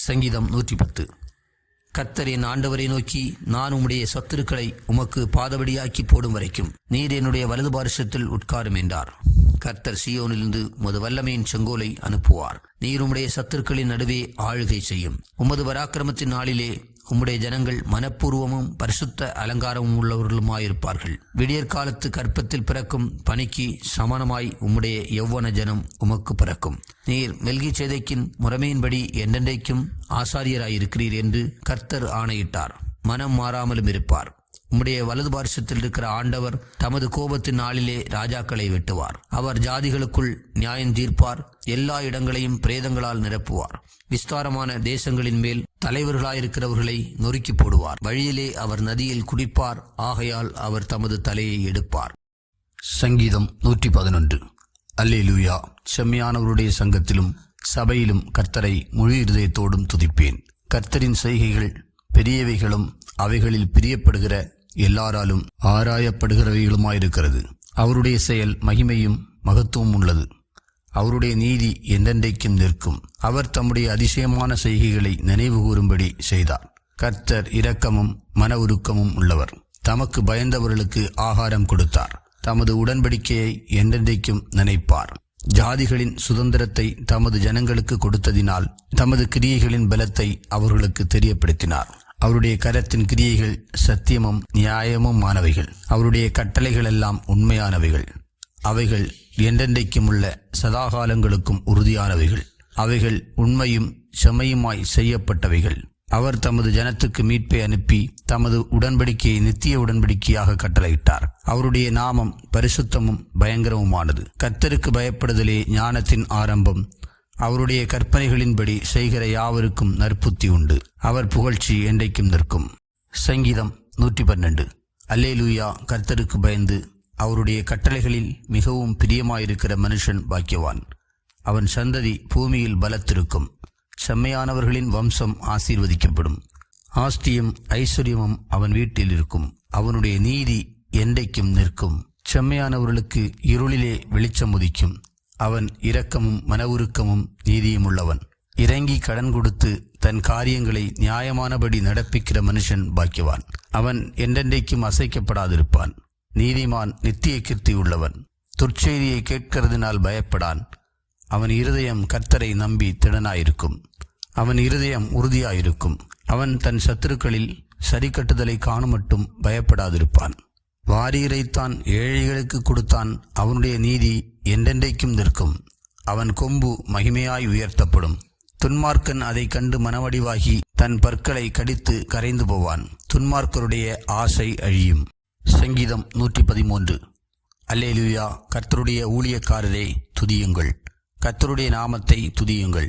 சங்கீதம் நூற்றி பத்து கர்த்தரின் ஆண்டவரை நோக்கி நான் உம்முடைய சத்துருக்களை உமக்கு பாதபடியாக்கி போடும் வரைக்கும் நீர் என்னுடைய வலது பாரிசத்தில் உட்காரும் என்றார். கர்த்தர் சியோனிலிருந்து உமது வல்லமையின் செங்கோலை அனுப்புவார். நீர் உம்முடைய சத்துருக்களின் நடுவே ஆளுகை செய்யும். உமது பராக்கிரமத்தின் நாளிலே உம்முடைய ஜனங்கள் மனப்பூர்வமும் பரிசுத்த அலங்காரமும் உள்ளவர்களுமாயிருப்பார்கள். விடியற் காலத்து கற்பத்தில் பிறக்கும் பணிக்கு சமனமாய் உம்முடைய எவ்வன ஜனம் உமக்கு பிறக்கும். நீர் மெல்கி சேதைக்கின் முறைமையின்படி என்றென்றைக்கும் ஆசாரியராயிருக்கிறீர் என்று கர்த்தர் ஆணையிட்டார். மனம் மாறாமலும் இருப்பார். உம்முடைய வலது பாரிசத்தில் இருக்கிற ஆண்டவர் தமது கோபத்தின் நாளிலே ராஜாக்களை வெட்டுவார். அவர் ஜாதிகளுக்குள் நியாயம் தீர்ப்பார். எல்லா இடங்களையும் பிரேதங்களால் நிரப்புவார். விஸ்தாரமான தேசங்களின் மேல் தலைவர்களாயிருக்கிறவர்களை நொறுக்கி போடுவார். வழியிலே அவர் நதியில் குடிப்பார். ஆகையால் அவர் தமது தலையை எடுப்பார். சங்கீதம் நூற்றி பதினொன்று அல்லேலூயா. செம்மையானவருடைய சங்கத்திலும் சபையிலும் கர்த்தரை முழு இருதயத்தோடும் துதிப்பேன். கர்த்தரின் செய்கைகள் பெரியவைகளும் அவைகளில் பிரியப்படுகிற எல்லாராலும் ஆராயப்படுகிறவைகளுமாயிருக்கிறது. அவருடைய செயல் மகிமையும் மகத்துவம் உள்ளது. அவருடைய நீதி என்றென்றைக்கும் நிற்கும். அவர் தம்முடைய அதிசயமான செய்கைகளை நினைவு கூறும்படி செய்தார். கர்த்தர் இரக்கமும் மன உருக்கமும் உள்ளவர். தமக்கு பயந்தவர்களுக்கு ஆகாரம் கொடுத்தார். தமது உடன்படிக்கையை என்றென்றைக்கும் நினைப்பார். ஜாதிகளின் சுதந்திரத்தை தமது ஜனங்களுக்கு கொடுத்ததினால் தமது கிரியைகளின் பலத்தை அவர்களுக்கு தெரியப்படுத்தினார். அவருடைய கரத்தின் கிரியைகள் சத்தியமும் நியாயமும் ஆனவைகள். அவருடைய கட்டளைகள் எல்லாம் உண்மையானவைகள். அவைகள் என்றென்றைக்கும் உள்ள சதாகாலங்களுக்கும் உறுதியானவைகள். அவைகள் உண்மையும் செமையுமாய் செய்யப்பட்டவைகள். அவர் தமது ஜனத்துக்கு மீட்பை அனுப்பி தமது உடன்படிக்கையை நித்திய உடன்படிக்கையாக கட்டளையிட்டார். அவருடைய நாமம் பரிசுத்தமும் பயங்கரமுமானது. கர்த்தருக்கு பயப்படுதலே ஞானத்தின் ஆரம்பம். அவருடைய கற்பனைகளின்படி செய்கிற யாவருக்கும் நற்புத்தி உண்டு. அவர் புகழ்ச்சி என்றைக்கும் நிற்கும். சங்கீதம் நூற்றி பன்னெண்டு அல்லேலூயா கர்த்தருக்கு பயந்து அவருடைய கட்டளைகளில் மிகவும் பிரியமாயிருக்கிற மனுஷன் பாக்கியவான். அவன் சந்ததி பூமியில் பலத்திருக்கும். செம்மையானவர்களின் வம்சம் ஆசீர்வதிக்கப்படும். ஆஸ்தியும் ஐஸ்வர்யமும் அவன் வீட்டில் இருக்கும். அவனுடைய நீதி என்றைக்கும் நிற்கும். செம்மையானவர்களுக்கு இருளிலே வெளிச்சம் உதிக்கும். அவன் இரக்கமும் மனவுருக்கமும் நீதியும் உள்ளவன் இறங்கி கடன் கொடுத்து தன் காரியங்களை நியாயமானபடி நடப்பிக்கிற மனுஷன் பாக்கியவான். அவன் என்றென்றைக்கும் அசைக்கப்படாதிருப்பான். நீதிமான் நித்திய கீர்த்தி உள்ளவன். துர்ச்செய்தியை கேட்கிறதுனால் பயப்படான். அவன் இருதயம் கர்த்தரை நம்பி திடனாயிருக்கும். அவன் இருதயம் உறுதியாயிருக்கும். அவன் தன் சத்துருக்களில் சரிக்கட்டுதலை காணுமட்டும் பயப்படாதிருப்பான். வாரியரைத்தான் ஏழைகளுக்கு கொடுத்தான் அவனுடைய நீதி என்றென்றைக்கும் நிற்கும். அவன் கொம்பு மகிமையாய் உயர்த்தப்படும். துன்மார்க்கன் அதை கண்டு மனவடிவாகி தன் பற்களை கடித்து கரைந்து போவான். துன்மார்க்கருடைய ஆசை அழியும். சங்கீதம் நூற்றி பதிமூன்று அல்லேலுயா கர்த்தருடைய ஊழியக்காரரே துதியுங்கள். கர்த்தருடைய நாமத்தை துதியுங்கள்.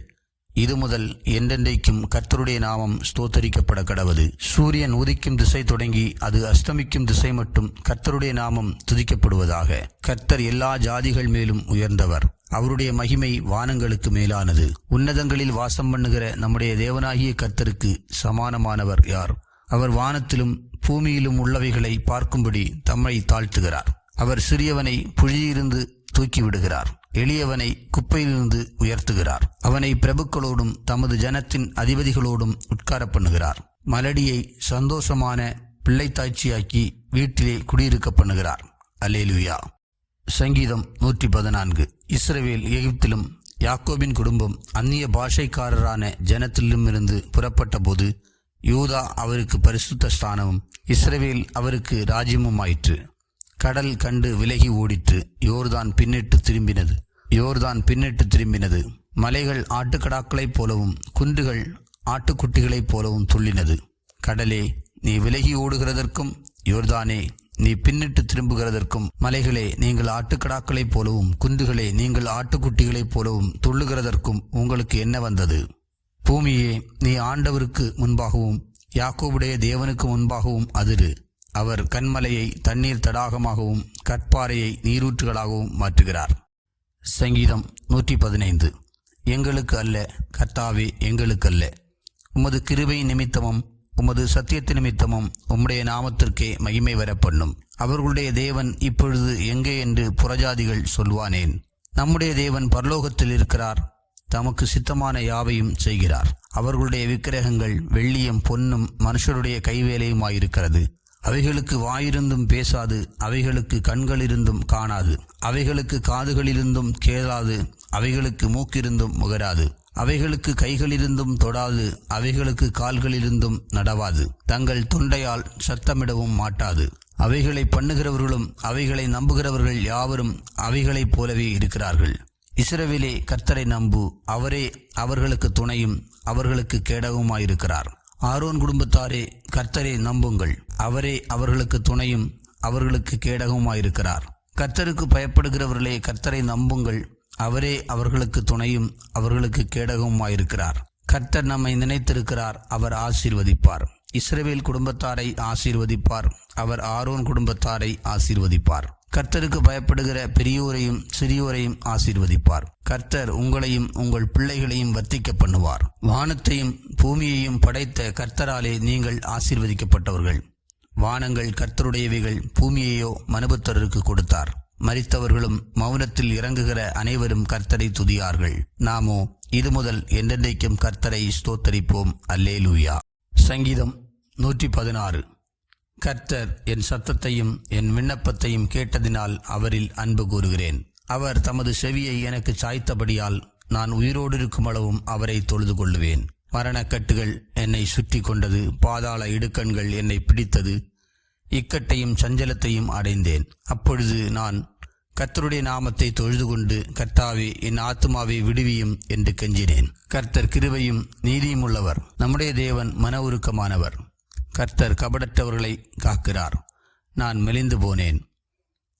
இது முதல் என்றென்றைக்கும் கர்த்தருடைய நாமம் ஸ்தோத்தரிக்கப்பட கடவுது சூரியன் உதிக்கும் திசை தொடங்கி அது அஸ்தமிக்கும் திசை மட்டும் கர்த்தருடைய நாமம் துதிக்கப்படுவதாக. கர்த்தர் எல்லா ஜாதிகள் மேலும் உயர்ந்தவர். அவருடைய மகிமை வானங்களுக்கு மேலானது. உன்னதங்களில் வாசம் பண்ணுகிற நம்முடைய தேவனாகிய கர்த்தருக்கு சமானமானவர் யார்? அவர் வானத்திலும் பூமியிலும் உள்ளவைகளை பார்க்கும்படி தம்மை தாழ்த்துகிறார். அவர் சிறியவனை புழியிருந்து தூக்கிவிடுகிறார் எளியவனை குப்பையிலிருந்து உயர்த்துகிறார். அவனை பிரபுக்களோடும் தமது ஜனத்தின் அதிபதிகளோடும் உட்கார பண்ணுகிறார். மலடியை சந்தோஷமான பிள்ளைத்தாய்ச்சியாக்கி வீட்டிலே குடியிருக்க பண்ணுகிறார். அலேலுயா சங்கீதம் நூற்றி பதினான்கு இஸ்ரவேல் எகிப்திலும் யாக்கோபின் குடும்பம் அந்நிய பாஷைக்காரரான ஜனத்திலும் இருந்து புறப்பட்ட போது யூதா அவருக்கு பரிசுத்த ஸ்தானமும் இஸ்ரவேல் அவருக்கு ராஜ்யமும் ஆயிற்று கடல் கண்டு விலகி ஓடிற்று. யோர்தான் பின்னிட்டு திரும்பினது. யோர்தான் பின்னிட்டு திரும்பினது. மலைகள் ஆட்டுக்கடாக்களைப் போலவும் குன்றுகள் ஆட்டுக்குட்டிகளைப் போலவும் துள்ளினது. கடலே நீ விலகி ஓடுகிறதற்கும் யோர்தானே நீ பின்னிட்டு திரும்புகிறதற்கும் மலைகளே நீங்கள் ஆட்டுக்கடாக்களைப் போலவும் குன்றுகளே நீங்கள் ஆட்டுக்குட்டிகளைப் போலவும் துள்ளுகிறதற்கும் உங்களுக்கு என்ன வந்தது? பூமியே நீ ஆண்டவருக்கு முன்பாகவும் யாக்கோவுடைய தேவனுக்கு முன்பாகவும் அதிரு. அவர் கண்மலையை தண்ணீர் தடாகமாகவும் கற்பாறையை நீரூற்றுகளாகவும் மாற்றுகிறார். சங்கீதம் நூற்றி பதினைந்து எங்களுக்கு அல்ல கர்த்தாவே எங்களுக்கு அல்ல. உமது கிருபை நிமித்தமும் உமது சத்தியத்து நிமித்தமும் உம்முடைய நாமத்திற்கே மகிமை வரப்பண்ணும். அவர்களுடைய தேவன் இப்பொழுது எங்கே என்று புறஜாதிகள் சொல்வானேன். நம்முடைய தேவன் பரலோகத்தில் இருக்கிறார். தமக்கு சித்தமான யாவையும் செய்கிறார். அவர்களுடைய விக்கிரகங்கள் வெள்ளியும் பொன்னும் மனுஷருடைய கைவேலையுமாயிருக்கிறது. அவைகளுக்கு வாயிருந்தும் பேசாது அவைகளுக்கு கண்களிருந்தும் காணாது. அவைகளுக்கு காதுகளிலிருந்தும் கேளாது அவைகளுக்கு மூக்கிருந்தும் முகராது. அவைகளுக்கு கைகளிலிருந்தும் தொடாது அவைகளுக்கு கால்களிலிருந்தும் நடவாது. தங்கள் தொண்டையால் சத்தமிடவும் மாட்டாது. அவைகளை பண்ணுகிறவர்களும் அவைகளை நம்புகிறவர்கள் யாவரும் அவைகளைப் போலவே இருக்கிறார்கள். இஸ்ரவிலே கர்த்தரை நம்பு அவரே அவர்களுக்கு துணையும் அவர்களுக்கு கேடகமாயிருக்கிறார் ஆரோன் குடும்பத்தாரே கர்த்தரை நம்புங்கள். அவரே அவர்களுக்கு துணையும் அவர்களுக்கு கேடகமாயிருக்கிறார். கர்த்தருக்கு பயப்படுகிறவர்களே கர்த்தரை நம்புங்கள். அவரே அவர்களுக்கு துணையும் அவர்களுக்கு கேடகமாயிருக்கிறார். கர்த்தர் நம்மை நினைத்திருக்கிறார் அவர் ஆசீர்வதிப்பார். இஸ்ரவேல் குடும்பத்தாரை ஆசீர்வதிப்பார் அவர் ஆரோன் குடும்பத்தாரை ஆசீர்வதிப்பார். கர்த்தருக்கு பயப்படுகிற பெரியோரையும் சிறியோரையும் ஆசீர்வதிப்பார். கர்த்தர் உங்களையும் உங்கள் பிள்ளைகளையும் வர்த்திக்க பண்ணுவார். வானத்தையும் பூமியையும் படைத்த கர்த்தராலே நீங்கள் ஆசீர்வதிக்கப்பட்டவர்கள். வானங்கள் கர்த்தருடையவைகள் பூமியையோ மனுபுத்தருக்கு கொடுத்தார். மரித்தவர்களும் மௌனத்தில் இறங்குகிற அனைவரும் கர்த்தரை துதியார்கள். நாமோ இது முதல் என்றென்றைக்கும் கர்த்தரை ஸ்தோத்தரிப்போம். அல்லேலூயா. சங்கீதம் நூற்றி பதினாறு. கர்த்தர் என் சத்தத்தையும் என் விண்ணப்பத்தையும் கேட்டதினால் அவரில் அன்பு கூறுகிறேன். அவர் தமது செவியை எனக்கு சாய்த்தபடியால் நான் உயிரோடு இருக்கும் அளவும் அவரை தொழுது கொள்ளுவேன். மரணக்கட்டுகள் என்னை சுற்றி கொண்டது பாதாள இடுக்கண்கள் என்னை பிடித்தது இக்கட்டையும் சஞ்சலத்தையும் அடைந்தேன். அப்பொழுது நான் கர்த்தருடைய நாமத்தை தொழுது கொண்டு கர்த்தாவே என் ஆத்மாவை விடுவியும் என்று கெஞ்சினேன். கர்த்தர் கிருவையும் நீதியும் உள்ளவர். நம்முடைய தேவன் மன உருக்கமானவர். கர்த்தர் கபடற்றவர்களை காக்கிறார். நான் மெலிந்து போனேன்.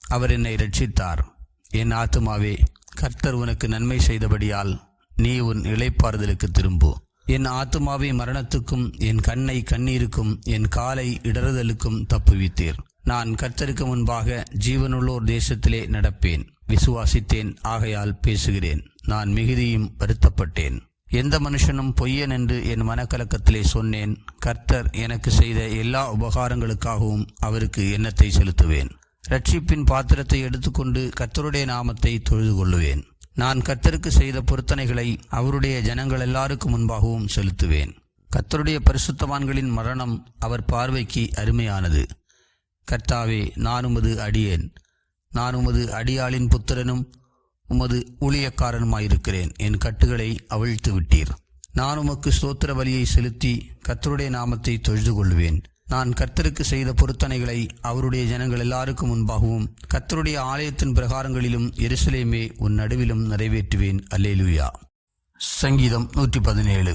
அவர் என்னை ரட்சித்தார் என் ஆத்துமாவே கர்த்தர் உனக்கு நன்மை செய்தபடியால் நீ உன் இளைப்பாறுதலுக்கு திரும்பு. என் ஆத்துமாவை மரணத்துக்கும் என் கண்ணை கண்ணீருக்கும் என் காலை இடறுதலுக்கும் தப்புவித்தீர். நான் கர்த்தருக்கு முன்பாக ஜீவனுள்ளோர் தேசத்திலே நடப்பேன். விசுவாசித்தேன் ஆகையால் பேசுகிறேன். நான் மிகுதியும் வருத்தப்பட்டேன். எந்த மனுஷனும் பொய்யன் என்று என் மனக்கலக்கத்திலே சொன்னேன். கர்த்தர் எனக்கு செய்த எல்லா உபகாரங்களுக்காகவும் அவருக்கு எண்ணத்தை செலுத்துவேன். ரட்சிப்பின் பாத்திரத்தை எடுத்துக்கொண்டு கர்த்தருடைய நாமத்தை தொழுது கொள்ளுவேன். நான் கர்த்தருக்கு செய்த பொருத்தனைகளை அவருடைய ஜனங்கள் எல்லாருக்கும் முன்பாகவும் செலுத்துவேன். கர்த்தருடைய பரிசுத்தவான்களின் மரணம் அவர் பார்வைக்கு அருமையானது. கர்த்தாவே நான் உமது அடியேன். நான் உமது அடியாளின் புத்திரனும் உமது ஊழியக்காரனுமாயிருக்கிறேன். என் கட்டுகளை அவிழ்த்து விட்டீர். நான் உமக்கு ஸ்தோத்திர வலியை செலுத்தி கத்தருடைய நாமத்தை தொழுது கொள்வேன் நான் கர்த்தருக்கு செய்த பொருத்தனைகளை அவருடைய ஜனங்கள் எல்லாருக்கும் முன்பாகவும் கர்த்தருடைய ஆலயத்தின் பிரகாரங்களிலும் எருசலேமே உன் நடுவிலும் நிறைவேற்றுவேன். அல்லேலுயா. சங்கீதம் நூற்றி பதினேழு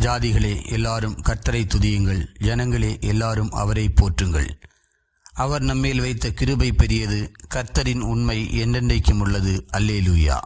ஜாதிகளே எல்லாரும் கர்த்தரை துதியுங்கள். ஜனங்களே எல்லாரும் அவரை போற்றுங்கள். அவர் நம்மேல் வைத்த கிருபை பெரியது கர்த்தரின் உண்மை என்றென்றைக்கும் உள்ளது. அல்லேலூயா.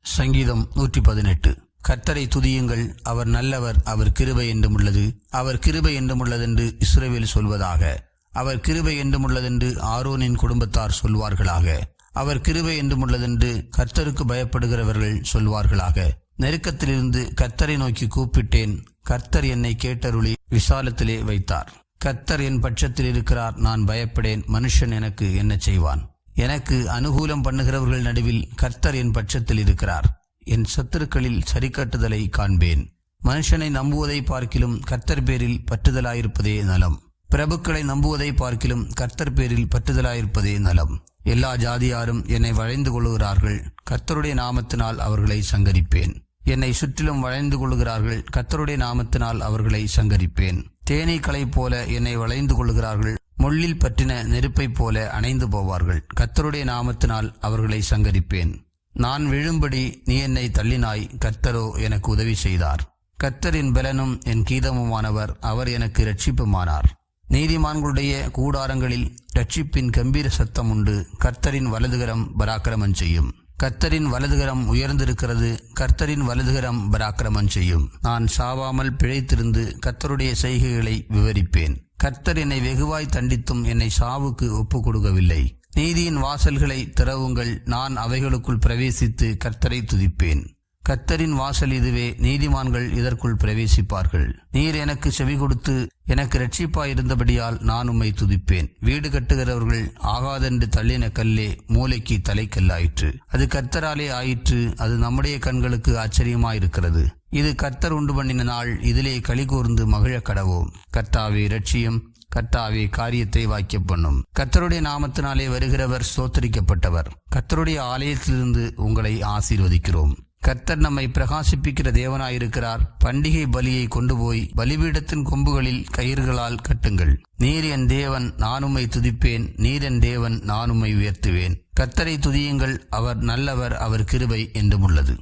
சங்கீதம் நூற்றி பதினெட்டு கர்த்தரை துதியுங்கள் அவர் நல்லவர் அவர் கிருபை என்றும் உள்ளது. அவர் கிருபை என்றும் உள்ளதென்று இஸ்ரேவேல் சொல்வதாக. அவர் கிருபை என்றும் உள்ளதென்று ஆரோனின் குடும்பத்தார் சொல்வார்களாக. அவர் கிருபை என்றும் உள்ளதென்று கர்த்தருக்கு பயப்படுகிறவர்கள் சொல்வார்களாக. நெருக்கத்திலிருந்து கர்த்தரை நோக்கி கூப்பிட்டேன் கர்த்தர் என்னை கேட்டருளி விசாலத்திலே வைத்தார். கர்த்தர் என் பட்சத்தில் இருக்கிறார் நான் பயப்படேன் மனுஷன் எனக்கு என்ன செய்வான்? எனக்கு அனுகூலம் பண்ணுகிறவர்கள் நடுவில் கர்த்தர் என் பட்சத்தில் இருக்கிறார். என் சத்துருக்களில் சரிக்கட்டுதலை காண்பேன். மனுஷனை நம்புவதை பார்க்கிலும் கர்த்தர் பேரில் பற்றுதலாயிருப்பதே நலம். பிரபுக்களை நம்புவதை பார்க்கிலும் கர்த்தர் பேரில் பற்றுதலாயிருப்பதே நலம். எல்லா ஜாதியாரும் என்னை வளைந்து கொள்ளுகிறார்கள். கர்த்தருடைய நாமத்தினால் அவர்களை சங்கரிப்பேன். என்னை சுற்றிலும் வளைந்து கொள்ளுகிறார்கள். கர்த்தருடைய நாமத்தினால் அவர்களை சங்கரிப்பேன். தேனீக்களைப் போல என்னை வளைந்து கொள்கிறார்கள் முள்ளில் பற்றின நெருப்பைப் போல அணைந்து போவார்கள். கர்த்தருடைய நாமத்தினால் அவர்களை சங்கரிப்பேன். நான் விழும்படி நீ என்னை தள்ளினாய். கர்த்தரோ எனக்கு உதவி செய்தார். கர்த்தரின் பலனும் என் கீதமுமானவர் அவர் எனக்கு இரட்சிப்புமானார். நீதிமான்களுடைய கூடாரங்களில் ரட்சிப்பின் கம்பீர சத்தம் உண்டு. கர்த்தரின் வலதுகரம் பராக்கிரமம் செய்யும். கர்த்தரின் வலதுகரம் உயர்ந்திருக்கிறது கர்த்தரின் வலதுகரம் பராக்கிரமம் செய்யும். நான் சாவாமல் பிழைத்திருந்து கர்த்தருடைய செய்கைகளை விவரிப்பேன். கர்த்தர் என்னை வெகுவாய் தண்டித்தும் என்னை சாவுக்கு ஒப்புக் கொடுக்கவில்லை நீதியின் வாசல்களை திறவுங்கள் நான் அவைகளுக்குள் பிரவேசித்து கர்த்தரை துதிப்பேன். கர்த்தரின் வாசல் இதுவே. நீதிமான்கள் இதற்குள் பிரவேசிப்பார்கள். நீர் எனக்கு செவி கொடுத்து எனக்கு ரட்சிப்பாயிருந்தபடியால் நான் உம்மை துதிப்பேன். வீடு கட்டுகிறவர்கள் ஆகாதென்று தள்ளின கல்லே மூளைக்கு தலைக்கல்லாயிற்று. அது கர்த்தராலே ஆயிற்று அது நம்முடைய கண்களுக்கு ஆச்சரியமாயிருக்கிறது. இது கர்த்தர் உண்டு பண்ணின நாள் இதிலே களி கூர்ந்து மகிழ கடவோம். கர்த்தாவே இரட்சியம் கர்த்தாவே காரியத்தை வாக்கிய பண்ணும். கர்த்தருடைய நாமத்தினாலே வருகிறவர் ஸ்தோத்தரிக்கப்பட்டவர். கர்த்தருடைய ஆலயத்திலிருந்து உங்களை ஆசீர்வதிக்கிறோம். கர்த்தர் நம்மை பிரகாசிப்பிக்கிற தேவனாயிருக்கிறார். பண்டிகை பலியை கொண்டு போய் பலிபீடத்தின் கொம்புகளில் கயிறுகளால் கட்டுங்கள். நீர் என் தேவன் நானுமை துதிப்பேன். நீர் என் தேவன் நானுமை உயர்த்துவேன். கர்த்தரை துதியுங்கள் அவர் நல்லவர் அவர் கிருபை என்றும் உள்ளது.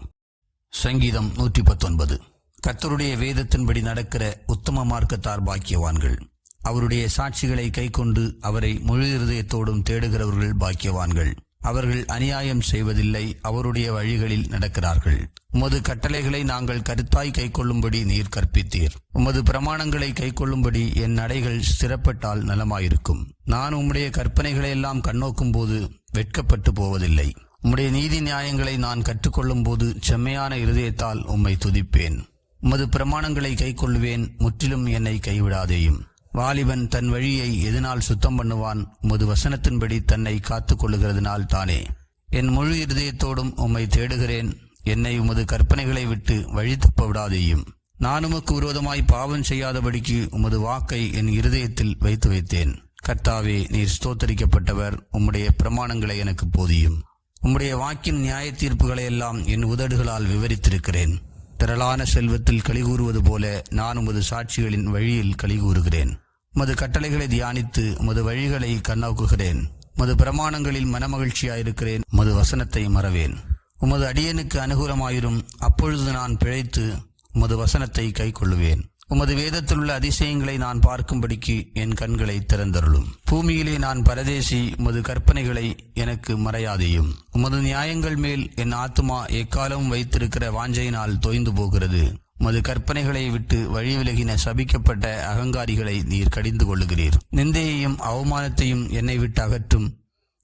சங்கீதம் நூற்றி பத்தொன்பது கர்த்தருடைய வேதத்தின்படி நடக்கிற உத்தம மார்க்கத்தார் பாக்கியவான்கள். அவருடைய சாட்சிகளை கைக்கொண்டு அவரை முழு இருதயத்தோடும் தேடுகிறவர்கள் பாக்கியவான்கள். அவர்கள் அநியாயம் செய்வதில்லை அவருடைய வழிகளில் நடக்கிறார்கள். உமது கட்டளைகளை நாங்கள் கருத்தாய் கைக்கொள்ளும்படி நீர் கற்பித்தீர். உமது பிரமாணங்களை கைக்கொள்ளும்படி என் நடைகள் ஸ்திரப்பட்டால் நலமாயிருக்கும். நான் உம்முடைய கற்பனைகளை எல்லாம் கண்ணோக்கும் போது வெட்கப்பட்டு போவதில்லை. உம்முடைய நீதி நியாயங்களை நான் கற்றுக்கொள்ளும் போது செம்மையான இருதயத்தால் உம்மை துதிப்பேன். உமது பிரமாணங்களை கைக்கொள்ளுவேன் முற்றிலும் என்னை கைவிடாதேயும். வாலிபன் தன் வழியை எதனால் சுத்தம் பண்ணுவான்? உமது வசனத்தின்படி தன்னை காத்து கொள்ளுகிறதுனால் தானே. என் முழு இருதயத்தோடும் உம்மை தேடுகிறேன். என்னை உமது கற்பனைகளை விட்டு வழி தப்ப விடாதேயும். நான் உமக்கு விரோதமாய் பாவம் செய்யாதபடிக்கு உமது வாக்கை என் இருதயத்தில் வைத்து வைத்தேன். கர்த்தாவே நீர் ஸ்தோத்தரிக்கப்பட்டவர். உம்முடைய பிரமாணங்களை எனக்கு போதியும். உம்முடைய வாக்கின் நியாய தீர்ப்புகளை எல்லாம் என் உதடுகளால் விவரித்திருக்கிறேன். திரளான செல்வத்தில் கலிகூறுவது போல நான் உமது சாட்சிகளின் வழியில் கலிகூறுகிறேன் உமது கட்டளைகளை தியானித்து உமது வழிகளை கண்ணோக்குகிறேன். உமது பிரமாணங்களில் மனமகிழ்ச்சியாயிருக்கிறேன். உமது வசனத்தை மறவேன். உமது அடியனுக்கு அனுகூலமாயிரும். அப்பொழுது நான் பிழைத்து உமது வசனத்தை கை கொள்ளுவேன் உமது வேதத்தில் உள்ள அதிசயங்களை நான் பார்க்கும்படிக்கு என் கண்களை திறந்தருளும். பூமியிலே நான் பரதேசி உமது கற்பனைகளை எனக்கு மறையாதையும். உமது நியாயங்கள் மேல் என் ஆத்துமா எக்காலமும் வைத்திருக்கிற வாஞ்சையினால் தோய்ந்து போகிறது. உமது கற்பனைகளை விட்டு வழி விலகின சபிக்கப்பட்ட அகங்காரிகளை நீர் கடிந்து கொள்ளுகிறீர். நிந்தையையும் அவமானத்தையும் என்னை விட்டு அகற்றும்.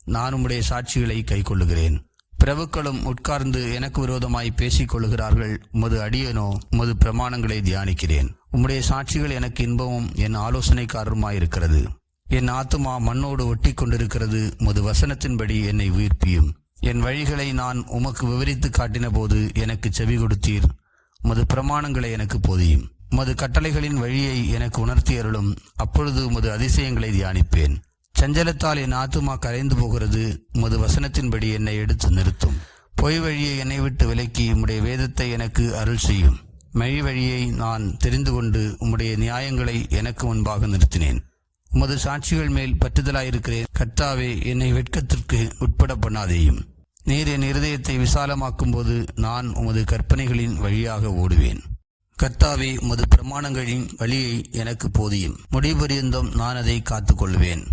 நான் உம்முடைய சாட்சிகளை கைக்கொள்ளுகிறேன். பிரபுக்களும் உட்கார்ந்து எனக்கு விரோதமாய் பேசிக் கொள்ளுகிறார்கள் உமது அடியனோ உமது பிரமாணங்களை தியானிக்கிறேன். உம்முடைய சாட்சிகள் எனக்கு இன்பமும் என் ஆலோசனைக்காரருமாயிருக்கிறது. என் ஆத்துமா மண்ணோடு ஒட்டி கொண்டிருக்கிறது உமது வசனத்தின்படி என்னை உயிர்ப்பியும். என் வழிகளை நான் உமக்கு விவரித்து காட்டின போது எனக்கு செவி கொடுத்தீர் உமது பிரமாணங்களை எனக்கு போதியும். உமது கட்டளைகளின் வழியை எனக்கு உணர்த்தியருளும் அப்பொழுது உமது அதிசயங்களை தியானிப்பேன். சஞ்சலத்தால் என் ஆத்துமா கரைந்து போகிறது. உமது வசனத்தின்படி என்னை எடுத்து நிறுத்தும். பொய் வழியை என்னை விட்டு விலக்கி உம்முடைய வேதத்தை எனக்கு அருள் செய்யும். மெய் வழியை நான் தெரிந்து கொண்டு உம்முடைய நியாயங்களை எனக்கு முன்பாக நிறுத்தினேன். உமது சாட்சிகள் மேல் பற்றுதலாயிருக்கிறேன். கர்த்தாவே என்னை வெட்கத்திற்கு உட்பட பண்ணாதேயும். நீர் என் இருதயத்தை விசாலமாக்கும் போது நான் உமது கற்பனைகளின் வழியாக ஓடுவேன். கர்த்தாவே உமது பிரமாணங்களின் வழியை எனக்கு போதியும். முடிபரியந்தம் நான் அதை காத்துக்கொள்வேன்.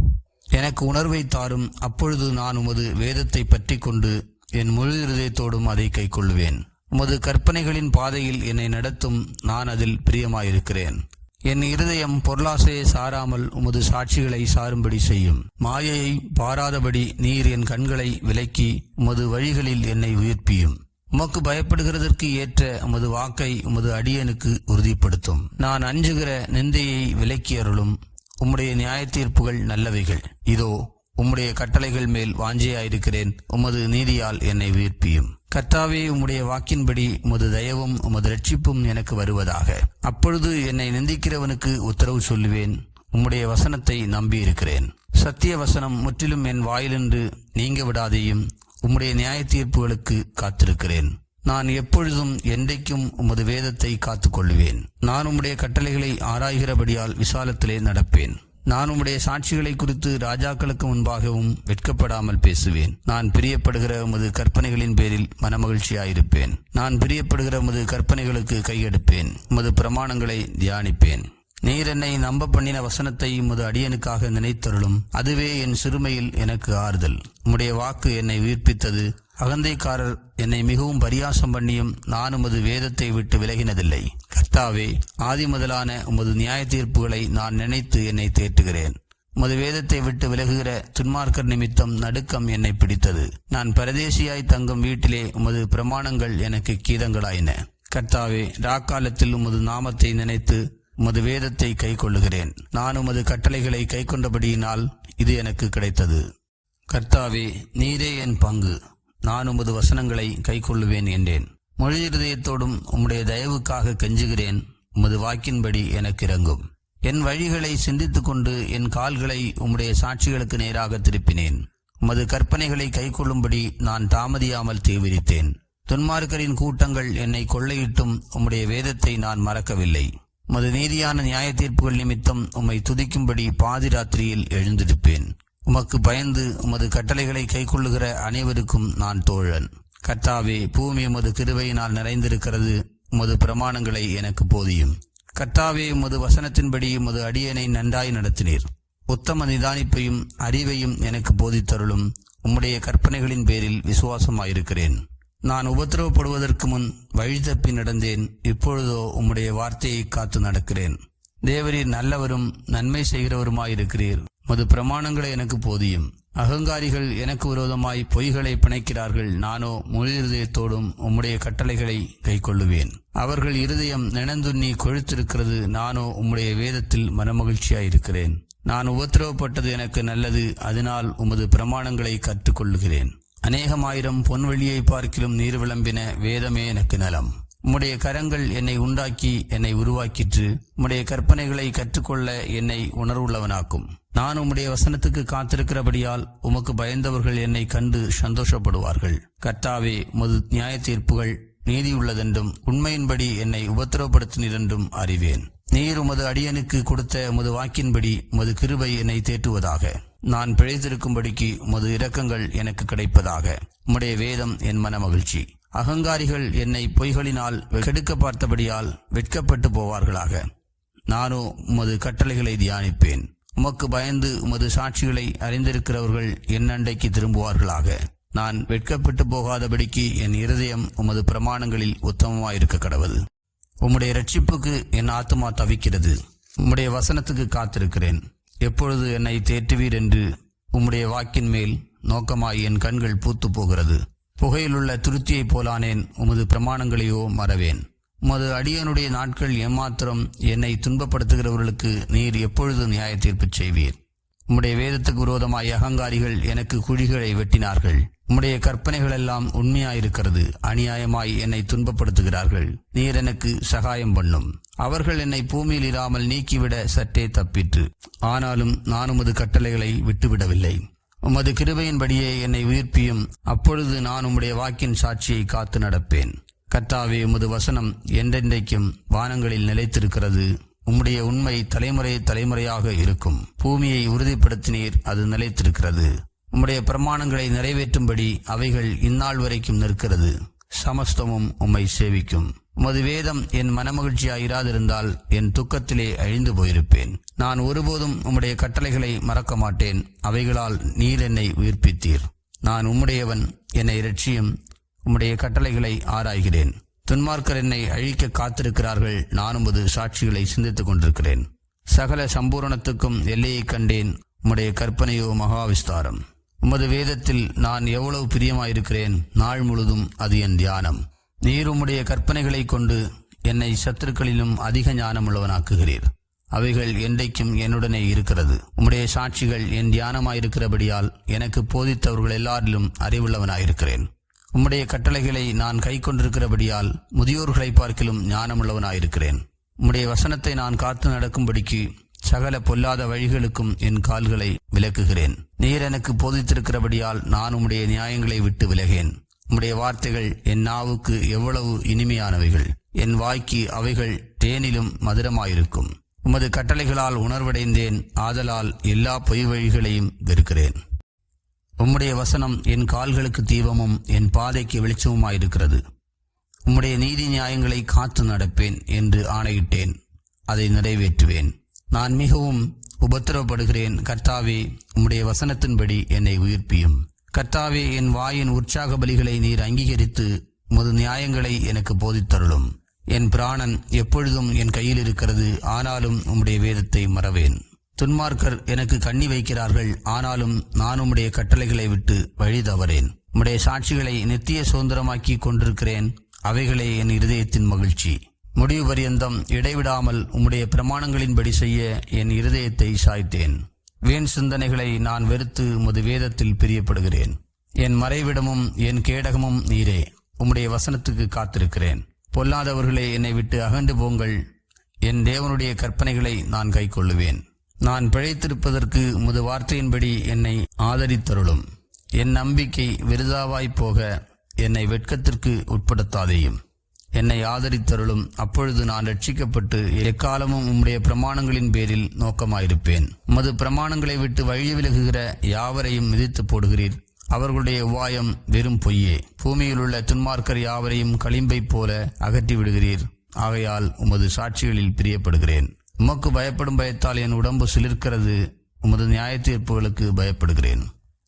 எனக்கு உணர்வை தாரும். அப்பொழுது நான் உமது வேதத்தை பற்றி கொண்டு என் முழு இருதயத்தோடும் அதை கைக்கொள்வேன். உமது கற்பனைகளின் பாதையில் என்னை நடத்தும் நான் அதில் பிரியமாயிருக்கிறேன். என் இருதயம் பொருளாசையை சாராமல் உமது சாட்சிகளை சாரும்படி செய்யும். மாயையை பாராதபடி நீர் என் கண்களை விலக்கி உமது வழிகளில் என்னை உயிர்ப்பியும். உமக்கு பயப்படுகிறதற்கு ஏற்ற உமது வாக்கை உமது அடியனுக்கு உறுதிப்படுத்தும். நான் அஞ்சுகிற நிந்தையை விலக்கி அருளும். உம்முடைய நியாய தீர்ப்புகள் நல்லவைகள். இதோ உம்முடைய கட்டளைகள் மேல் வாஞ்சியாயிருக்கிறேன். உமது நீதியால் என்னை உயிர்ப்பியும் கர்த்தாவே உம்முடைய வாக்கின்படி உமது தயவும் உமது ரட்சிப்பும் எனக்கு வருவதாக. அப்பொழுது என்னை நிந்திக்கிறவனுக்கு உத்தரவு சொல்லுவேன். உம்முடைய வசனத்தை நம்பியிருக்கிறேன். சத்திய வசனம் முற்றிலும் என் வாயிலின்று நீங்க விடாதேயும் உம்முடைய நியாய தீர்ப்புகளுக்கு காத்திருக்கிறேன். நான் எப்பொழுதும் என்றைக்கும் உமது வேதத்தை காத்துக்கொள்ளுவேன். நான் உம்முடைய கட்டளைகளை ஆராய்கிறபடியால் விசாலத்திலே நடப்பேன். நான் உம்முடைய சாட்சிகளை குறித்து ராஜாக்களுக்கு முன்பாகவும் வெட்கப்படாமல் பேசுவேன். நான் பிரியப்படுகிற உமது கற்பனைகளின் பேரில் மனமகிழ்ச்சியாயிருப்பேன். நான் பிரியப்படுகிற உமது கற்பனைகளுக்கு கையெடுப்பேன். உமது பிரமாணங்களை தியானிப்பேன். நீர் என்னை நம்ப பண்ணின வசனத்தை உமது அடியனுக்காக நினைத்தருளும். அதுவே என் சிறுமையில் எனக்கு ஆறுதல். உம்முடைய வாக்கு என்னை உயிர்ப்பித்தது அகந்தைக்காரர் என்னை மிகவும் பரியாசம் பண்ணியும் நான் உமது வேதத்தை விட்டு விலகினதில்லை. கர்த்தாவே ஆதி முதலான உமது நியாய தீர்ப்புகளை நான் நினைத்து என்னை தேற்றுகிறேன். உமது வேதத்தை விட்டு விலகுகிற துன்மார்க்கர் நிமித்தம் நடுக்கம் என்னை பிடித்தது. நான் பரதேசியாய் தங்கும் வீட்டிலே உமது பிரமாணங்கள் எனக்கு கீதங்களாயின. கர்த்தாவே ராக்காலத்தில் உமது நாமத்தை நினைத்து உமது வேதத்தை கை கொள்ளுகிறேன் நான் உமது கட்டளைகளை கை கொண்டபடியினால் இது எனக்கு கிடைத்தது. கர்த்தாவே நீரே என் பங்கு. நான் உமது வசனங்களை கைக்கொள்ளுவேன் என்றேன். மொழி இருதயத்தோடும் உம்முடைய தயவுக்காக கெஞ்சுகிறேன். உமது வாக்கின்படி எனக்கு இறங்கும் என் வழிகளை சிந்தித்துக் கொண்டு என் கால்களை உம்முடைய சாட்சிகளுக்கு நேராக திருப்பினேன். உமது கற்பனைகளை கைக்கொள்ளும்படி நான் தாமதியாமல் தீவிரித்தேன். துன்மார்க்கரின் கூட்டங்கள் என்னை கொள்ளையிட்டும். உம்முடைய வேதத்தை நான் மறக்கவில்லை. உமது நீதியான நியாய தீர்ப்புகள் நிமித்தம் உம்மை துதிக்கும்படி பாதிராத்திரியில் எழுந்திருப்பேன். உமக்கு பயந்து உமது கட்டளைகளை கைக்கொள்ளுகிற அனைவருக்கும் நான் தோழன். கர்த்தாவே பூமி உமது கிருவையினால் நிறைந்திருக்கிறது உமது பிரமாணங்களை எனக்கு போதியும். கர்த்தாவே உமது வசனத்தின்படி உமது அடியனை நன்றாய் நடத்தினீர். உத்தம நிதானிப்பையும் அறிவையும் எனக்கு போதித்தருளும். உம்முடைய கற்பனைகளின் பேரில் விசுவாசமாயிருக்கிறேன். நான் உபத்திரவப்படுவதற்கு முன் வழி தப்பி நடந்தேன். இப்பொழுதோ உம்முடைய வார்த்தையை காத்து நடக்கிறேன். தேவரீர் நல்லவரும் நன்மை செய்கிறவருமாயிருக்கிறீர். மது பிரமாணங்களை எனக்கு போதியும். அகங்காரிகள் எனக்கு விரோதமாய் பொய்களை பிணைக்கிறார்கள். நானோ முழு இருதயத்தோடும் உம்முடைய கட்டளைகளை கைக்கொள்ளுவேன். அவர்கள் இருதயம் நினந்துண்ணி கொழுத்திருக்கிறது. நானோ உம்முடைய வேதத்தில் மனமகிழ்ச்சியாயிருக்கிறேன். நான் உபத்திரவப்பட்டது எனக்கு நல்லது. அதனால் உமது பிரமாணங்களை கற்றுக்கொள்ளுகிறேன். அநேகமாயிரம் பொன்வெளியை பார்க்கிலும் நீர் விளம்பின வேதமே எனக்கு நலம். உம்முடைய கரங்கள் என்னை உண்டாக்கி என்னை உருவாக்கிற்று. உம்முடைய கற்பனைகளை கற்றுக்கொள்ள என்னை உணர்வுள்ளவனாக்கும். நான் உம்முடைய வசனத்துக்கு காத்திருக்கிறபடியால் உமக்கு பயந்தவர்கள் என்னை கண்டு சந்தோஷப்படுவார்கள். கர்த்தாவே முது நியாய தீர்ப்புகள் நீதியுள்ளதென்றும் உண்மையின்படி என்னை உபத்திரவப்படுத்தினீர் என்றும் அறிவேன். நீர் உமது அடியனுக்கு கொடுத்த உமது வாக்கின்படி உமது கிருபை என்னை தேற்றுவதாக. நான் பிழைத்திருக்கும்படிக்கு உமது இரக்கங்கள் எனக்கு கிடைப்பதாக. உம்முடைய வேதம் என் மன மகிழ்ச்சி அகங்காரிகள் என்னை பொய்களினால் கெடுக்க பார்த்தபடியால் வெட்கப்பட்டு போவார்களாக. நானோ உமது கட்டளைகளை தியானிப்பேன். உமக்கு பயந்து உமது சாட்சிகளை அறிந்திருக்கிறவர்கள் என் அண்டைக்கு திரும்புவார்களாக. நான் வெட்கப்பட்டு போகாதபடிக்கு என் இருதயம் உமது பிரமாணங்களில் உத்தமமாயிருக்க கடவுள். உம்முடைய ரட்சிப்புக்கு என் ஆத்துமா தவிக்கிறது. உம்முடைய வசனத்துக்கு காத்திருக்கிறேன். எப்பொழுது என்னை தேற்றுவீர் என்று உம்முடைய வாக்கின் மேல் நோக்கமாய் என் கண்கள் பூத்து போகிறது புகையிலுள்ள துருத்தியைப் போலானேன் உமது பிரமாணங்களையோ மறவேன். உமது அடியனுடைய நாட்கள் எம்மாத்திரம் என்னை துன்பப்படுத்துகிறவர்களுக்கு நீர் எப்பொழுது நியாய தீர்ப்பு செய்வீர். உம்முடைய வேதத்துக்கு விரோதமாய் அகங்காரிகள் எனக்கு குழிகளை வெட்டினார்கள். உம்முடைய கற்பனைகள் எல்லாம் உண்மையாயிருக்கிறது. அநியாயமாய் என்னை துன்பப்படுத்துகிறார்கள். நீர் எனக்கு சகாயம் பண்ணும். அவர்கள் என்னை பூமியில் இராமல் நீக்கிவிட சற்றே தப்பிற்று. ஆனாலும் நான் உமது கட்டளைகளை விட்டுவிடவில்லை. உமது கிருபையின்படியே என்னை உயிர்ப்பியும். அப்பொழுது நான் உம்முடைய வாக்கின் சாட்சியை காத்து நடப்பேன். கத்தாவே உமது வசனம் என்றென்றைக்கும் வானங்களில் நிலைத்திருக்கிறது. உம்முடைய உண்மை தலைமுறை தலைமுறையாக இருக்கும். பூமியை உறுதிப்படுத்தினீர் அது நிலைத்திருக்கிறது. உம்முடைய பிரமாணங்களை நிறைவேற்றும்படி அவைகள் இந்நாள் வரைக்கும் நிற்கிறது. சமஸ்தமும் உம்மை சேவிக்கும். உமது வேதம் என் மனமகிழ்ச்சியாயிராதிருந்தால் என் துக்கத்திலே அழிந்து போயிருப்பேன். நான் ஒருபோதும் உம்முடைய கட்டளைகளை மறக்க மாட்டேன். அவைகளால் நீர் என்னை உயிர்ப்பித்தீர். நான் உம்முடையவன் என்னை இரட்சியும் உம்முடைய கட்டளைகளை ஆராய்கிறேன். துன்மார்க்கர் என்னை அழிக்க காத்திருக்கிறார்கள். நான் உமது சாட்சிகளை சிந்தித்துக் கொண்டிருக்கிறேன். சகல சம்பூரணத்துக்கும் எல்லையை கண்டேன். உம்முடைய கற்பனையோ மகாவிஸ்தாரம் உமது வேதத்தில் நான் எவ்வளவு பிரியமாயிருக்கிறேன். நாள் முழுதும் அது என் தியானம். நீர் உம்முடைய கற்பனைகளை கொண்டு என்னை சத்துருக்களிலும் அதிக ஞானமுள்ளவனாக்குகிறீர். அவைகள் என்றைக்கும் என்னுடனே இருக்கிறது. உம்முடைய சாட்சிகள் என் தியானமாயிருக்கிறபடியால் எனக்கு போதித்தவர்கள் எல்லாரிலும் அறிவுள்ளவனாயிருக்கிறேன். உம்முடைய கட்டளைகளை நான் கை கொண்டிருக்கிறபடியால் முதியோர்களை பார்க்கிலும் ஞானமுள்ளவனாயிருக்கிறேன். உம்முடைய வசனத்தை நான் காத்து நடக்கும்படிக்கு சகல பொல்லாத வழிகளுக்கும் என் கால்களை விலக்குகிறேன். நீர் எனக்கு போதித்திருக்கிறபடியால் நான் உம்முடைய நியாயங்களை விட்டு விலகேன். உம்முடைய வார்த்தைகள் என் நாவுக்கு எவ்வளவு இனிமையானவைகள். என் வாய்க்கு அவைகள் தேனிலும் மதுரமாயிருக்கும். உமது கட்டளைகளால் உணர்வடைந்தேன் ஆதலால் எல்லா பொய் வழிகளையும் வெறுக்கிறேன். உம்முடைய வசனம் என் கால்களுக்கு தீபமும் என் பாதைக்கு வெளிச்சமுமாயிருக்கிறது. உம்முடைய நீதி நியாயங்களை காத்து நடப்பேன் என்று ஆணையிட்டேன். அதை நிறைவேற்றுவேன். நான் மிகவும் உபத்திரவப்படுகிறேன். கர்த்தாவே உம்முடைய வசனத்தின்படி என்னை உயிர்ப்பியும். கர்த்தாவே என் வாயின் உற்சாக பலிகளை நீர் அங்கீகரித்து உமது நியாயங்களை எனக்கு போதித்தருளும். என் பிராணன் எப்பொழுதும் என் கையில் இருக்கிறது ஆனாலும் உம்முடைய வேதத்தை மறவேன். துன்மார்க்கர் எனக்கு கண்ணி வைக்கிறார்கள் ஆனாலும் நான் உம்முடைய கட்டளைகளை விட்டு வழி தவறேன். உம்முடைய சாட்சிகளை நித்திய சுதந்திரமாக்கி கொண்டிருக்கிறேன் அவைகளே என் இருதயத்தின் மகிழ்ச்சி. முடிவு பரியந்தம் இடைவிடாமல் உம்முடைய பிரமாணங்களின்படி செய்ய என் இருதயத்தை சாய்த்தேன். வீண் சிந்தனைகளை நான் வெறுத்து உமது வேதத்தில் பிரியப்படுகிறேன். என் மறைவிடமும் என் கேடகமும் நீரே. உம்முடைய வசனத்துக்கு காத்திருக்கிறேன். பொல்லாதவர்களே என்னை விட்டு அகன்று போங்கள். என் தேவனுடைய கற்பனைகளை நான் கைக்கொள்ளுவேன். நான் பிழைத்திருப்பதற்கு உமது வார்த்தையின்படி என்னை ஆதரித்தருளும். என் நம்பிக்கை விருதாவாய்ப் போக என்னை வெட்கத்திற்கு உட்படுத்தாதேயும். என்னை ஆதரித்தருளும். அப்பொழுது நான் ரட்சிக்கப்பட்டு எக்காலமும் உம்முடைய பிரமாணங்களின் பேரில் நோக்கமாயிருப்பேன். உமது பிரமாணங்களை விட்டு வழி விலகுகிற யாவரையும் மிதித்து போடுகிறீர். அவர்களுடைய உவாயம் வெறும் பொய்யே. பூமியில் உள்ள துன்மார்க்கர் யாவரையும் களிம்பைப் போல அகற்றி விடுகிறீர். ஆகையால் உமது சாட்சிகளில் பிரியப்படுகிறேன். உமக்கு பயப்படும் பயத்தால் என் உடம்பு சிலிர்க்கிறது. உமது நியாய தீர்ப்புகளுக்கு பயப்படுகிறேன்.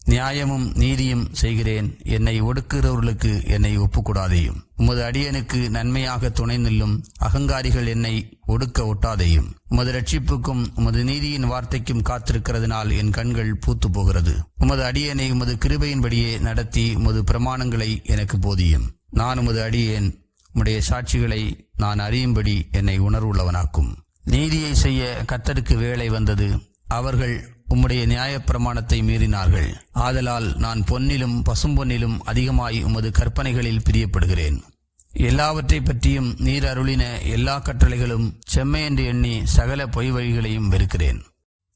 நியாயமும் நீதியும் செய்கிறேன். என்னை ஒடுக்குகிறவர்களுக்கு என்னை ஒப்புக்கூடாதேயும். உமது அடியனுக்கு நன்மையாக துணை நில்லும் அகங்காரிகள் என்னை ஒடுக்க ஒட்டாதேயும். உமது ரட்சிப்புக்கும் உமது நீதியின் வார்த்தைக்கும் காத்திருக்கிறதுனால் என் கண்கள் பூத்து போகிறது. உமது அடியனை உமது கிருபையின்படியே நடத்தி உமது பிரமாணங்களை எனக்கு போதியும். நான் உமது அடியேன். உம்முடைய சாட்சிகளை நான் அறியும்படி என்னை உணர்வுள்ளவனாக்கும். நீதியை செய்ய கத்தருக்கு வேலை வந்தது. அவர்கள் உம்முடைய நியாயப்பிரமாணத்தை மீறினார்கள். ஆதலால் நான் பொன்னிலும் பசும்பொன்னிலும் அதிகமாய் உமது கற்பனைகளில் பிரியப்படுகிறேன். எல்லாவற்றை பற்றியும் நீர் அருளின எல்லா கட்டளைகளும் செம்மை என்று எண்ணி சகல பொய் வழிகளையும் வெறுக்கிறேன்.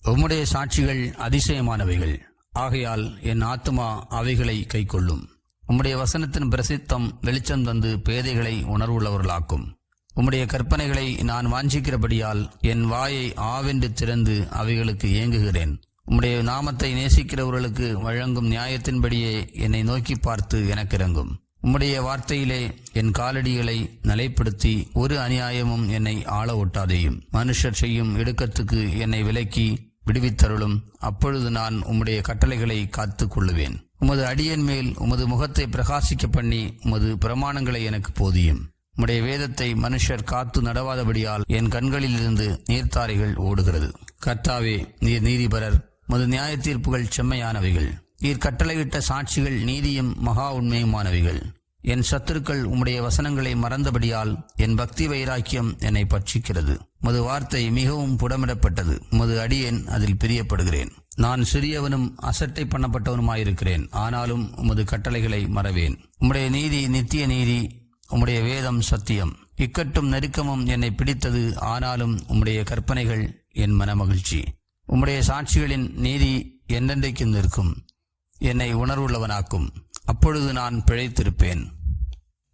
உம்முடைய சாட்சிகள் அதிசயமானவைகள். ஆகையால் என் ஆத்துமா அவைகளை கைக்கொள்ளும். உம்முடைய வசனத்தின் பிரசித்தம் வெளிச்சம் தந்து பேதைகளை உணர்வுள்ளவர்களாக்கும். உம்முடைய கற்பனைகளை நான் வாஞ்சிக்கிறபடியால் என் வாயை ஆவென்று திறந்து அவைகளுக்கு ஏங்குகிறேன். உம்முடைய நாமத்தை நேசிக்கிறவர்களுக்கு வழங்கும் நியாயத்தின்படியே என்னை நோக்கி பார்த்து எனக்கு இறங்கும் உம்முடைய வார்த்தையிலே என் காலடிகளை நிலைப்படுத்தி ஒரு அநியாயமும் என்னை ஆள ஒட்டாதேயும். மனுஷர் செய்யும் இடுக்கத்துக்கு என்னை விலக்கி விடுவித்தருளும். அப்பொழுது நான் உம்முடைய கட்டளைகளை காத்து கொள்ளுவேன். உமது அடியன் மேல் உமது முகத்தை பிரகாசிக்க பண்ணி உமது பிரமாணங்களை எனக்கு போதியும். உம்முடைய வேதத்தை மனுஷர் காத்து நடவாதபடியால் என் கண்களிலிருந்து நீர்த்தாரைகள் ஓடுகிறது. கர்த்தாவே நீர் நீதிபரர் மது நியாய தீர்ப்புகள் செம்மையானவைகள். நீர் கட்டளையிட்ட சாட்சிகள் நீதியும் மகா உண்மையுமானவைகள். என் சத்துருக்கள் உம்முடைய வசனங்களை மறந்தபடியால் என் பக்தி வைராக்கியம் என்னை பட்சிக்கிறது. மது வார்த்தை மிகவும் புடமிடப்பட்டது. மது அடியேன் அதில் பிரியப்படுகிறேன். நான் சிறியவனும் அசட்டை பண்ணப்பட்டவனுமாயிருக்கிறேன். ஆனாலும் உமது கட்டளைகளை மறவேன். உம்முடைய நீதி நித்திய நீதி உம்முடைய வேதம் சத்தியம். இக்கட்டும் நெருக்கமும் என்னை பிடித்தது ஆனாலும் உம்முடைய கற்பனைகள் என் மனமகிழ்ச்சி. உம்முடைய சாட்சிகளின் நீதி என்றென்றைக்கும் நிற்கும். என்னை உணர்வுள்ளவனாக்கும். அப்பொழுது நான் பிழைத்திருப்பேன்.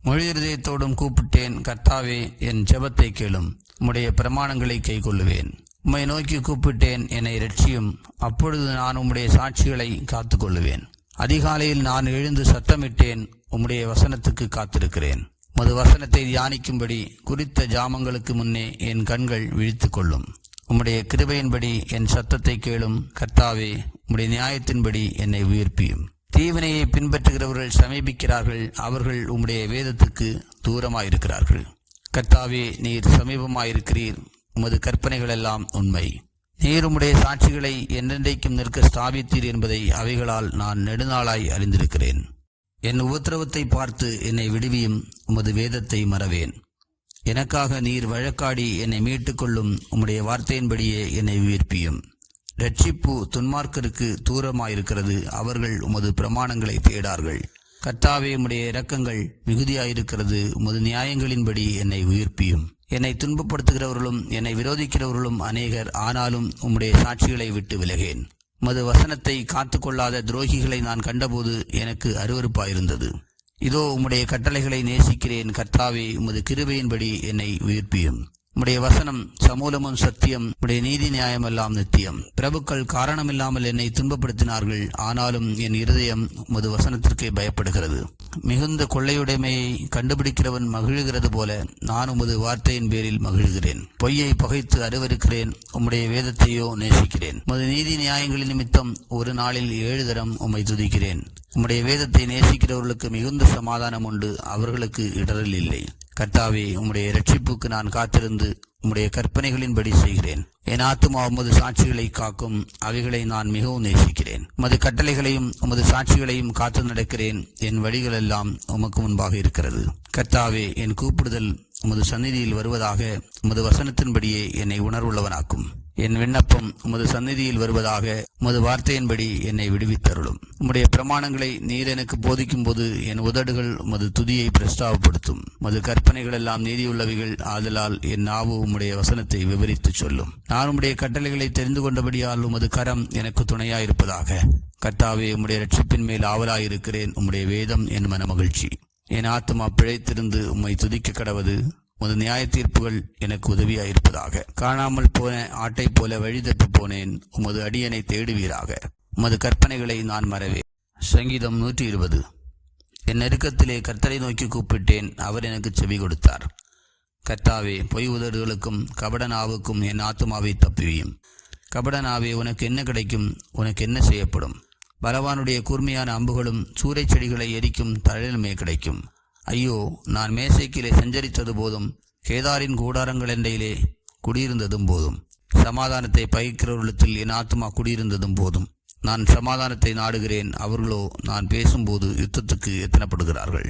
மொழி இருதயத்தோடும் கூப்பிட்டேன் கர்த்தாவே என் ஜெபத்தை கேளும். உம்முடைய பிரமாணங்களை கைக்கொள்ளுவேன். உம்மை நோக்கி கூப்பிட்டேன் என்னை ரட்சியும் அப்பொழுது நான் உம்முடைய சாட்சிகளை காத்துக்கொள்ளுவேன். அதிகாலையில் நான் எழுந்து சத்தமிட்டேன் உம்முடைய வசனத்துக்கு காத்திருக்கிறேன். உமது வசனத்தை தியானிக்கும்படி குறித்த ஜாமங்களுக்கு முன்னே என் கண்கள் விழித்து கொள்ளும் உம்முடைய கிருபையின்படி என் சத்தத்தை கேளும். கர்த்தாவே உம்முடைய நியாயத்தின்படி என்னை உயிர்ப்பியும். தீவினையை பின்பற்றுகிறவர்கள் சமீபிக்கிறார்கள். அவர்கள் உம்முடைய வேதத்துக்கு தூரமாயிருக்கிறார்கள். கர்த்தாவே நீர் சமீபமாயிருக்கிறீர். உமது கற்பனைகள் எல்லாம் உண்மை. நீர் உம்முடைய சாட்சிகளை என்றென்றைக்கும் நிற்க ஸ்தாபித்தீர் என்பதை அவைகளால் நான் நெடுநாளாய் அறிந்திருக்கிறேன். என் உபத்திரவத்தை பார்த்து என்னை விடுவியும் உமது வேதத்தை மறவேன். எனக்காக நீர் வழக்காடி என்னை மீட்டுக்கொள்ளும் உம்முடைய வார்த்தையின்படியே என்னை உயிர்ப்பியும். ரட்சிப்பு துன்மார்க்கருக்கு தூரமாயிருக்கிறது அவர்கள் உமது பிரமாணங்களை தேடார்கள். கர்த்தாவே உம்முடைய இரக்கங்கள் மிகுதியாயிருக்கிறது உமது நியாயங்களின்படி என்னை உயிர்ப்பியும். என்னை துன்பப்படுத்துகிறவர்களும் என்னை விரோதிக்கிறவர்களும் அநேகர் ஆனாலும் உம்முடைய சாட்சிகளை விட்டு விலகேன். உமது வசனத்தை காத்துக்கொள்ளாத துரோகிகளை நான் கண்டபோது எனக்கு அருவருப்பாயிருந்தது. இதோ உம்முடைய கட்டளைகளை நேசிக்கிறேன் கர்த்தாவே உமது கிருபையின்படி என்னை உயிர்ப்பியும். உம்முடைய வசனம் சமூலமும் சத்தியம் உடைய நீதி நியாயமெல்லாம் நித்தியம். பிரபுக்கள் காரணமில்லாமல் என்னை துன்பப்படுத்தினார்கள் ஆனாலும் என் இருதயம் உமது வசனத்திற்கே பயப்படுகிறது. மிகுந்த கொள்ளையுடைமையை கண்டுபிடிக்கிறவன் மகிழ்கிறது போல நான் உமது வார்த்தையின் பேரில் மகிழ்கிறேன். பொய்யை பகைத்து அருவருக்கிறேன் உம்முடைய வேதத்தையோ நேசிக்கிறேன். உமது நீதி நியாயங்களின் நிமித்தம் ஒரு நாளில் ஏழு தரம் உம்மை துதிக்கிறேன். உம்முடைய வேதத்தை நேசிக்கிறவர்களுக்கு மிகுந்த சமாதானம் உண்டு அவர்களுக்கு இடரல் இல்லை. கர்த்தாவே உம்முடைய இரட்சிப்புக்கு நான் காத்திருந்து உம்முடைய கற்பனைகளின்படி செய்கிறேன். என் ஆத்துமா உமது சாட்சிகளை காக்கும் அவைகளை நான் மிகவும் நேசிக்கிறேன். உமது கட்டளைகளையும் உமது சாட்சிகளையும் காத்து நடக்கிறேன். என் வழிகளெல்லாம் உமக்கு முன்பாக இருக்கிறது. கர்த்தாவே என் கூப்பிடுதல் உமது சந்நிதியில் வருவதாக உமது வசனத்தின்படியே என்னை உணர்வுள்ளவனாக்கும். என் விண்ணப்பம் உமது சந்நிதியில் வருவதாக உமது வார்த்தையின்படி என்னை விடுவித்தருளும். உம்முடைய பிரமாணங்களை நீர் எனக்கு போதிக்கும் போது என் உதடுகள் உமது துதியை பிரஸ்தாவப்படுத்தும். உமது கற்பனைகள் எல்லாம் நீதியுள்ளவைகள் ஆதலால் என் நாவு உம்முடைய வசனத்தை விவரித்துச் சொல்லும். நான் உம்முடைய கட்டளைகளை தெரிந்து கொண்டபடியால் உமது கரம் எனக்கு துணையாயிருப்பதாக. கர்த்தாவே உம்முடைய ரட்சிப்பின் மேல் ஆவலாயிருக்கிறேன். உம்முடைய வேதம் என் மன மகிழ்ச்சி என் ஆத்மா பிழைத்திருந்து உம்மை துதிக்க கடவது. உமது நியாய தீர்ப்புகள் எனக்கு உதவியாயிருப்பதாக. காணாமல் போன ஆட்டைப் போல வழி தப்பி போனேன். உமது அடியனை தேடுவீராக. உமது கற்பனைகளை நான் மறவே சங்கீதம் நூற்றி இருபது என் நெருக்கத்திலே கர்த்தரை நோக்கி கூப்பிட்டேன். அவர் எனக்கு செவி கொடுத்தார். கர்த்தாவே பொய் உதடுகளுக்கும் கபட நாவுக்கும் என் ஆத்துமாவை தப்பிவியும். கபட நாவே உனக்கு என்ன கிடைக்கும்? உனக்கு என்ன செய்யப்படும்? பலவானுடைய கூர்மையான அம்புகளும் சூறை செடிகளை எரிக்கும் தழலுமே கிடைக்கும். ஐயோ நான் மேசைக்கிலே சஞ்சரித்தது போதும் கேதாரின் கூடாரங்கள் எண்டையிலே குடியிருந்ததும் போதும். சமாதானத்தை பகிக்கிறவர்களிடத்தில் என் ஆத்மா குடியிருந்ததும் போதும். நான் சமாதானத்தை நாடுகிறேன். அவர்களோ நான் பேசும்போது யுத்தத்துக்கு எத்தனப்படுகிறார்கள்?